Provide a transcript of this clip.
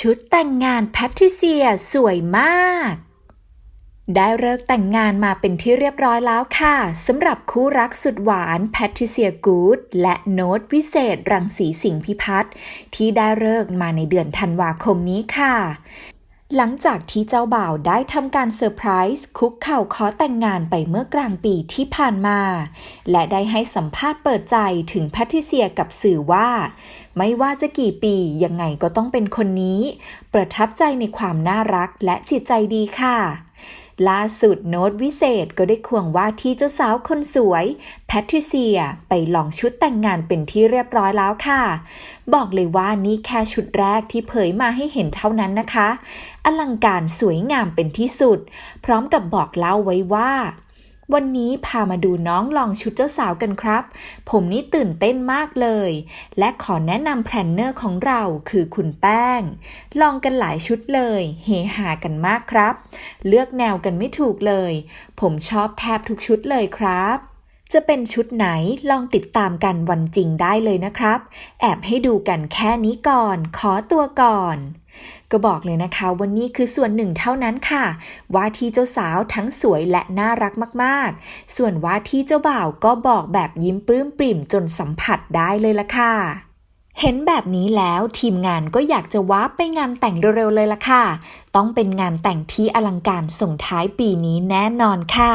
ชุดแต่งงานแพทริเซียสวยมาก ได้เลิกแต่งงานมาเป็นที่เรียบร้อยแล้วค่ะสำหรับคู่รักสุดหวานแพทริเซียกูดและโน้ตวิเศษ รังสีสิงห์พิพัฒน์ที่ได้เลิกมาในเดือนธันวาคมนี้ค่ะ หลังจากที่เจ้าบ่าวได้ทำการเซอร์ไพรส์คุกเข่าขอแต่งงานไปเมื่อกลางปีที่ผ่านมา และได้ให้สัมภาษณ์เปิดใจถึงแพทริเซียกับสื่อว่า ไม่ว่าจะกี่ปียังไงก็ต้องเป็นคนนี้ ประทับใจในความน่ารักและจิตใจดีค่ะ ล่าสุดโน้ตวิเศษก็ได้ควงว่าที่เจ้าสาวคนสวย แพทริเซีย ไปลองชุดแต่งงานเป็นที่เรียบร้อยแล้วค่ะ บอกเลยว่านี่แค่ชุดแรกที่เผยมาให้เห็นเท่านั้นนะคะ อลังการสวยงามเป็นที่สุด พร้อมกับบอกเล่าไว้ว่า วันนี้พามาดูน้องลองชุดเจ้าสาวกันครับ ผมนี่ตื่นเต้นมากเลย และขอแนะนำแพลนเนอร์ของเราคือคุณแป้ง ลองกันหลายชุดเลย เฮฮากันมากครับ เลือกแนวกันไม่ถูกเลย ผมชอบแทบทุกชุดเลยครับจะเป็นชุดไหนลองติดตามกันวันจริงได้เลยนะครับ แอบให้ดูกันแค่นี้ก่อน ขอตัวก่อน ก็บอกเลยนะคะวันนี้คือส่วนหนึ่งเท่านั้นค่ะ ว่าที่เจ้าสาวทั้งสวยและน่ารักมากๆ ส่วนว่าที่เจ้าบ่าวก็บอกแบบยิ้มปลื้มปริ่มจนสัมผัสได้เลยละค่ะเห็นแบบนี้แล้วทีมงานก็อยากจะว้าไปงานแต่งเร็วๆเลยละค่ะ ต้องเป็นงานแต่งที่อลังการส่งท้ายปีนี้แน่นอนค่ะ